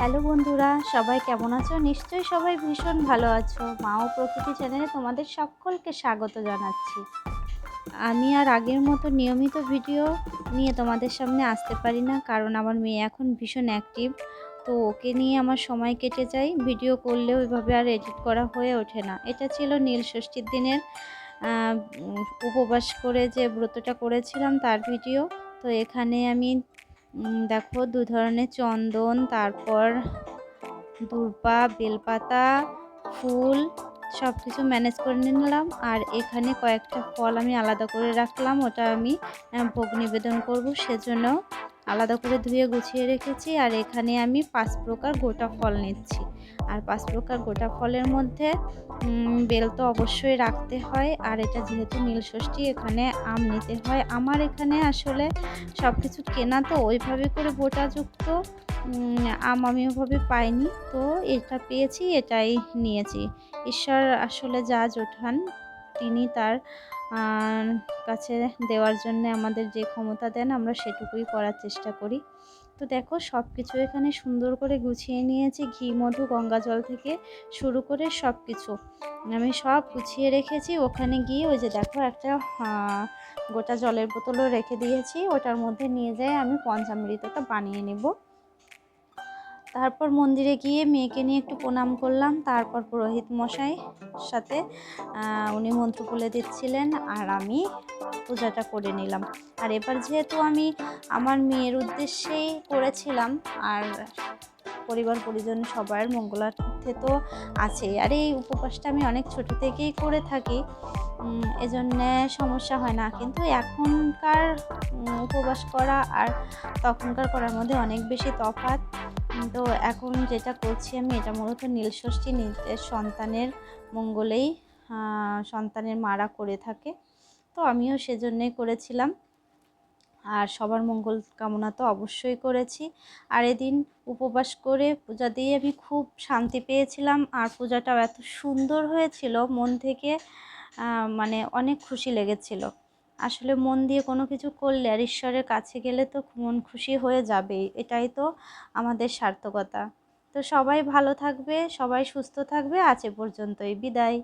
Hello বন্ধুরা, সবাই কেমন আছো? নিশ্চয়ই সবাই ভীষণ ভালো আছো। মা ও প্রকৃতি চ্যানেলে তোমাদের সকলকে স্বাগত জানাচ্ছি। আমি আর আগের মতো নিয়মিত ভিডিও নিয়ে তোমাদের সামনে আসতে পারি না, কারণ আমার মেয়ে এখন ভীষণ অ্যাক্টিভ তো ওকে নিয়ে আমার সময় কেটে যায়। ভিডিও করলেও ওইভাবে আর এডিট করা হয়ে ওঠে না। এটা ছিল নীল ষষ্ঠীর দিনের উপবাস করে যে ব্রতটা করেছিলাম তার ভিডিও। তো এখানে আমি দেখো দু ধরনের চন্দন, তারপর দূর্বা বেলপাতা, ফুল সব কিছু ম্যানেজ করে নিলাম। আর এখানে কয়েকটা ফল আমি আলাদা করে রাখলাম, ওটা আমি ভোগ নিবেদন করব সেজন্য আলাদা করে ধুয়ে গুছিয়ে রেখেছি আর এখানে আমি পাঁচ প্রকার গোটা ফল নিচ্ছি। আর পাঁচ প্রকার গোটা ফলের মধ্যে বেল তো অবশ্যই রাখতে হয়। আর এটা যেহেতু নীলষষ্ঠী এখানে আম নিতে হয়। আমার এখানে আসলে সব কিছু কেনা তো ওইভাবে করে বোটাযুক্ত উম, আম আমি ওভাবে পাইনি। তো এটা পেয়েছি এটাই নিয়েছি। ঈশ্বর আসলে যা জোঠান তিনি তার কাছে দেওয়ার জন্য আমাদের যে ক্ষমতা দেন, আমরা সেটুকুই করার চেষ্টা করি। তো দেখো সব কিছু এখানে সুন্দর করে গুছিয়ে নিয়েছি, ঘি, মধু, গঙ্গা জল থেকে শুরু করে সব কিছু আমি সব গুছিয়ে রেখেছি, ওখানে গিয়ে ওই যে দেখো একটা গোটা জলের বোতলও রেখে দিয়েছি। ওটার মধ্যে নিয়ে যাই আমি পঞ্চামৃতটা বানিয়ে নেব। তারপর মন্দিরে গিয়ে মেয়েকে নিয়ে একটু প্রণাম করলাম। তারপর পুরোহিত মশাই সাথে উনি মন্ত্র বলে দিচ্ছিলেন আর আমি পূজাটা করে নিলাম। আর এবার যেহেতু আমি আমার মেয়ের উদ্দেশ্যেই করেছিলাম, আর পরিবার পরিজন সবার মঙ্গলার্থে তো আছেই। আর এই উপবাসটা আমি অনেক ছোট থেকেই করে থাকি এজন্যে সমস্যা হয় না। কিন্তু এখনকার উপবাস করা আর তখনকার করার মধ্যে অনেক বেশি তফাৎ। তো এখন যেটা করছি আমি, এটা মূলত নীলষষ্ঠী নিজের সন্তানের মঙ্গলেই সন্তানের মারা করে থাকে। তো আমিও সেজন্যই করেছিলাম। আর সবার মঙ্গল কামনা তো অবশ্যই করেছি। আর এদিন উপবাস করে পূজা দিয়ে আমি খুব শান্তি পেয়েছিলাম। আর পূজাটাও এত সুন্দর হয়েছিল, মন থেকে মানে অনেক খুশি লেগেছিল। আসলে মন দিয়ে কোনো কিছু করলে আর ঈশ্বরের কাছে গেলে তো মন খুশি হয়ে যাবেই। এটাই তো আমাদের সার্থকতা। তো সবাই ভালো থাকবে, সবাই সুস্থ থাকবে। আজ এ পর্যন্তই। বিদায়।